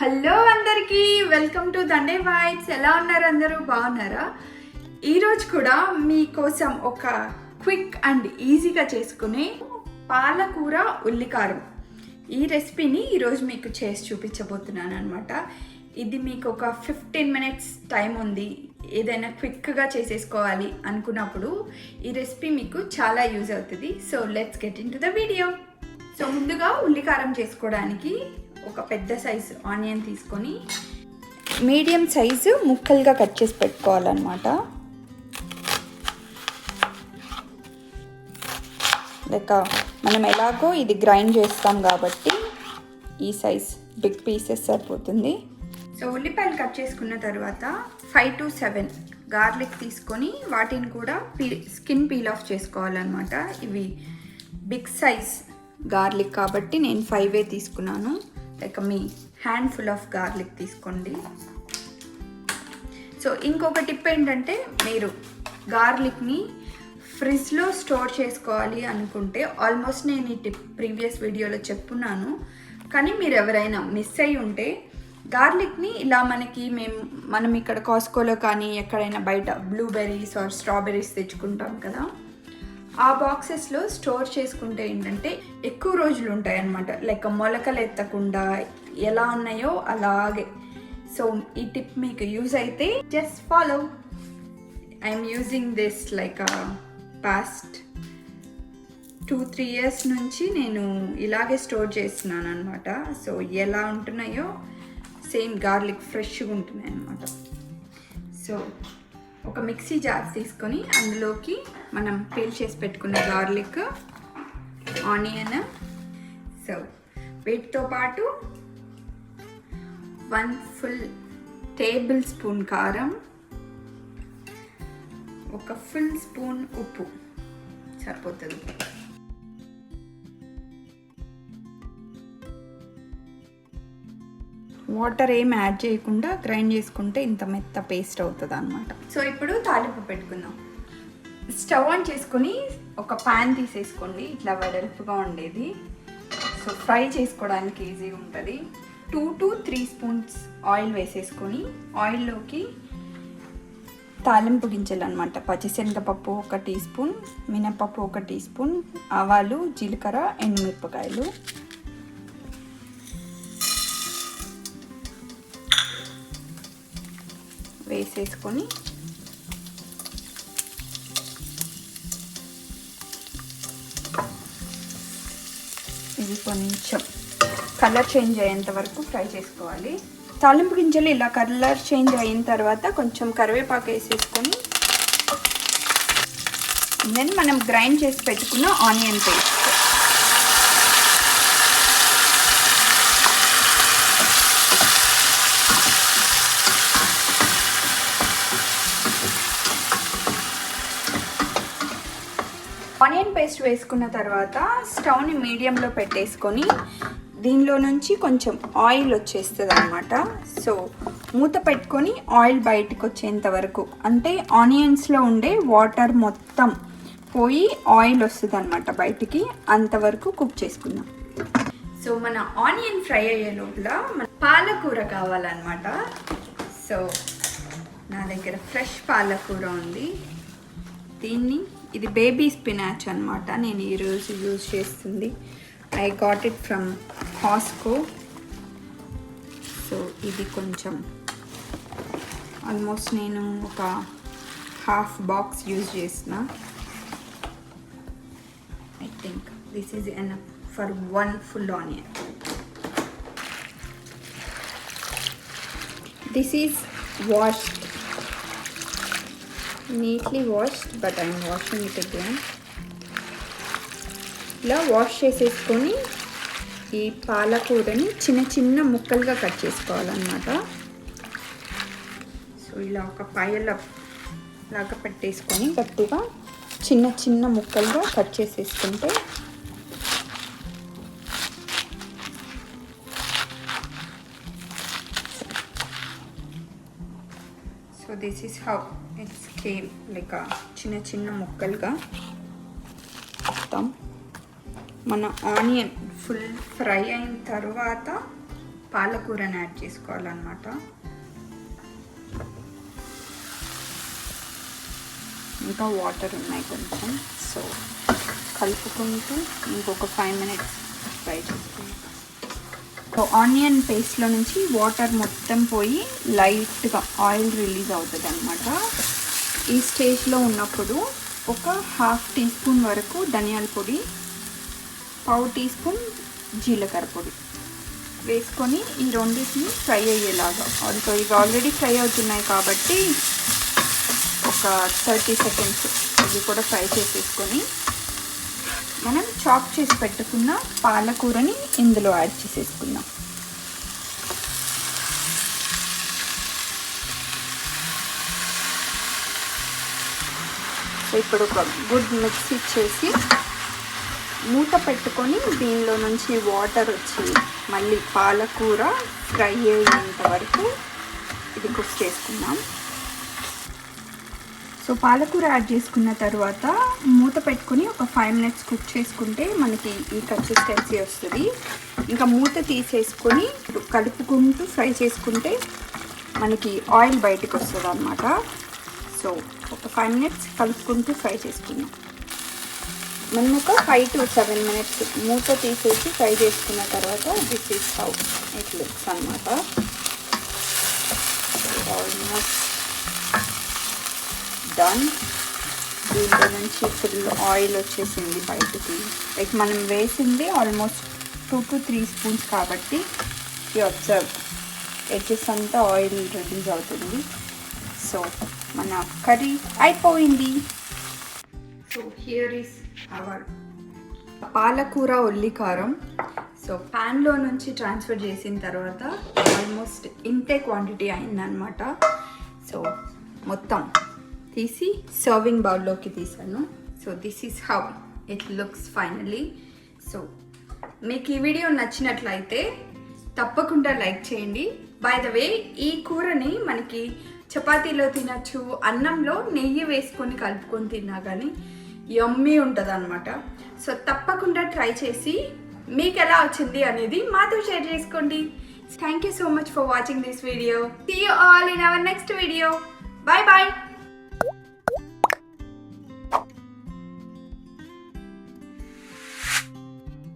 Hello అందరికీ welcome to Dande vibes. ఎలా ఉన్నారు అందరూ? బాగున్నారా? ఈరోజు కూడా మీకోసం ఒక క్విక్ అండ్ ఈజీగా చేసుకునే పాలకూర ఉల్లికారం. ఈ రెసిపీని ఈరోజు మీకు చేసి చూపించబోతున్నాను అనమాట ఇది మీకు ఒక ఫిఫ్టీన్ మినిట్స్ టైం ఉంది. ఏదైనా క్విక్గా చేసేసుకోవాలి అనుకున్నప్పుడు ఈ రెసిపీ మీకు చాలా యూజ్ అవుతుంది. So let's get into the video so ముందుగా ఉల్లికారం చేసుకోవడానికి ఒక పెద్ద సైజు ఆనియన్ తీసుకొని మీడియం సైజు ముక్కలుగా కట్ చేసి పెట్టుకోవాలన్నమాట. లైక్ మనం ఎలాగో ఇది గ్రైండ్ చేస్తాం కాబట్టి ఈ సైజ్ బిగ్ పీసెస్ సరిపోతుంది. సో ఉల్లిపాయలు కట్ చేసుకున్న తర్వాత ఫైవ్ టు సెవెన్ గార్లిక్ తీసుకొని వాటిని కూడా పీ స్కిన్ పీల్ ఆఫ్ చేసుకోవాలన్నమాట. ఇవి బిగ్ సైజ్ గార్లిక్ కాబట్టి నేను ఫైవే తీసుకున్నాను. లైక్ మీ హ్యాండ్ ఫుల్ ఆఫ్ గార్లిక్ తీసుకోండి. సో ఇంకొక టిప్ ఏంటంటే మీరు గార్లిక్ని ఫ్రిడ్జ్లో స్టోర్ చేసుకోవాలి అనుకుంటే ఆల్మోస్ట్ నేను ఈ టిప్ ప్రీవియస్ వీడియోలో చెప్పున్నాను. కానీ మీరు ఎవరైనా మిస్ అయి ఉంటే గార్లిక్ని ఇలా మనకి మేము మనం ఇక్కడ కాస్కోలో కానీ ఎక్కడైనా బయట బ్లూబెర్రీస్ ఆర్ స్ట్రాబెర్రీస్ తెచ్చుకుంటాం కదా. ఆ బాక్సెస్లో స్టోర్ చేసుకుంటే ఏంటంటే ఎక్కువ రోజులు ఉంటాయి అన్నమాట. లైక్ మొలకలు ఎత్తకుండా ఎలా ఉన్నాయో అలాగే. సో ఈ టిప్ మీకు యూజ్ అయితే just follow I'm using this like past two three years నుంచి నేను ఇలాగే స్టోర్ చేస్తున్నాను అనమాట సో ఎలా ఉంటున్నాయో సేమ్ గార్లిక్ ఫ్రెష్గా ఉంటున్నాయి అనమాట సో ఒక మిక్సీ జార్ తీసుకొని అందులోకి మనం పీల్ చేసి పెట్టుకున్న గార్లిక్ ఆనియన్ సో వీటితో పాటు వన్ ఫుల్ టేబుల్ స్పూన్ కారం ఒక ఫుల్ స్పూన్ ఉప్పు. సరిపోతుంది. వాటర్ ఏం యాడ్ చేయకుండా గ్రైండ్ చేసుకుంటే ఇంత మెత్త పేస్ట్ అవుతుంది అనమాట సో ఇప్పుడు తాలింపు పెట్టుకుందాం. స్టవ్ ఆన్ చేసుకొని ఒక ప్యాన్ తీసేసుకోండి. ఇట్లా వెడల్పుగా ఉండేది. సో ఫ్రై చేసుకోవడానికి ఈజీగా ఉంటుంది. Two to three spoons oil వేసేసుకొని ఆయిల్లోకి తాలింపు గింజలు అనమాట పచ్చిశనగపప్పు ఒక టీ స్పూన్ మినపప్పు ఒక టీ స్పూన్ ఆవాలు జీలకర్ర ఎండుమిరపకాయలు. వేసేసుకొని ఇది కొంచెం కలర్ చేంజ్ అయ్యేంత వరకు ఫ్రై చేసుకోవాలి. తాలింపు గింజలు ఇలా కలర్ చేంజ్ అయిన తర్వాత కొంచెం కరివేపాకు వేసేసుకొని దెన్ మనం గ్రైండ్ చేసి పెట్టుకున్న ఆనియన్ పేస్ట్. ఆనియన్ పేస్ట్ వేసుకున్న తర్వాత స్టవ్ని మీడియంలో పెట్టేసుకొని దీనిలో నుంచి కొంచెం ఆయిల్ వచ్చేస్తుంది అనమాట సో మూత పెట్టుకొని ఆయిల్ బయటకు వచ్చేంత వరకు అంటే ఆనియన్స్లో ఉండే వాటర్ మొత్తం పోయి ఆయిల్ వస్తుంది అనమాట బయటికి అంతవరకు కుక్ చేసుకుందాం. సో మన ఆనియన్ ఫ్రై అయ్యే లోపల మన పాలకూర కావాలన్నమాట. సో నా దగ్గర ఫ్రెష్ పాలకూర ఉంది. దీన్ని ఇది బేబీ స్పినాచ్ అనమాట నేను ఈరోజు యూజ్ చేస్తుంది. I got it from Hasko so ఇది కొంచెం ఆల్మోస్ట్ నేను ఒక హాఫ్ బాక్స్ యూజ్ చేసిన. I think this is an for one full onion this is washed neatly washed but I'm washing it again ఇలా వాష్ చేసేసుకొని ఈ పాలకూరని చిన్న చిన్న ముక్కలుగా కట్ చేసుకోవాలన్నమాట. సో ఇలా ఒక పాయల లాగా పెట్టేసుకొని గట్టిగా చిన్న చిన్న ముక్కలుగా కట్ చేసేసుకుంటే so this is how it's came like చిన్న చిన్న ముక్కలుగా. మొత్తం మన ఆనియన్ ఫుల్ ఫ్రై అయిన తర్వాత పాలకూరని యాడ్ చేసుకోవాలన్నమాట. ఇంకా వాటర్ ఉన్నాయి కొంచెం. సో కలుపుకుంటూ ఇంకొక ఫైవ్ మినిట్స్ ఫ్రై చేసుకోవాలి ఆనియన్ పేస్ట్లో నుంచి వాటర్ మొత్తం పోయి లైట్గా ఆయిల్ రిలీజ్ అవుతుంది అనమాట ఈ స్టేజ్లో ఉన్నప్పుడు ఒక హాఫ్ టీ స్పూన్ వరకు ధనియాల పొడి పావు టీ స్పూన్ జీలకర్ర పొడి వేసుకొని ఈ రెండింటిని ఫ్రై అయ్యేలాగా. సో ఇవి ఆల్రెడీ ఫ్రై అవుతున్నాయి కాబట్టి ఒక థర్టీ సెకండ్స్ ఇవి కూడా ఫ్రై చేసేసుకొని మనం చాప్ చేసి పెట్టుకున్న పాలకూరని ఇందులో యాడ్ చేసేసుకుందాం. సో ఇప్పుడు ఒక గుడ్ మిక్స్ ఇచ్చేసి మూత పెట్టుకొని దీనిలో నుంచి వాటర్ వచ్చి మళ్ళీ పాలకూర ఫ్రై అయ్యేంత వరకు ఇది కుక్ చేసుకుందాం. సో పాలకూర యాడ్ చేసుకున్న తర్వాత మూత పెట్టుకుని ఒక ఫైవ్ మినిట్స్ కుక్ చేసుకుంటే మనకి ఈ కన్సిస్టెన్సీ వస్తుంది. ఇంకా మూత తీసేసుకొని కలుపుకుంటూ ఫ్రై చేసుకుంటే మనకి ఆయిల్ బయటకు వస్తుంది అనమాట సో ఒక ఫైవ్ మినిట్స్ కలుపుకుంటూ ఫ్రై చేసుకుందాం. మనం ఒక ఫైవ్ టు సెవెన్ మినిట్స్ మూత తీసేసి ఫ్రై చేసుకున్న తర్వాత this is how it looks అనమాట ఆల్మోస్ట్ డన్ దీంట్లో నుంచి ఫుల్ ఆయిల్ వచ్చేసింది బయటకి. లైక్ మనం వేసింది almost two to three spoons కాబట్టి ఈ అబ్జర్వ్ ఎడ్జెస్ అంతా ఆయిల్ రిలీజ్ అవుతుంది. సో మన కర్రీ అయిపోయింది. సో హియర్ ఈస్ అవర్ పాలకూర ఉల్లి కారం సో ప్యాన్లో నుంచి ట్రాన్స్ఫర్ చేసిన తర్వాత ఆల్మోస్ట్ ఇంతే క్వాంటిటీ అయిందనమాట సో మొత్తం తీసి సర్వింగ్ బౌల్లోకి తీసాను. So this is how it looks finally so మీకు ఈ వీడియో నచ్చినట్లయితే తప్పకుండా లైక్ చేయండి. బై ద వే ఈ కూరని మనకి చపాతీలో తినచ్చు అన్నంలో నెయ్యి వేసుకొని కలుపుకొని తిన్నా కానీ యమ్మీ ఉంటుంది అనమాట సో తప్పకుండా ట్రై చేసి మీకు ఎలా వచ్చింది అనేది మాతో షేర్ చేసుకోండి. Thank you so much for watching this video see you all in our next video bye bye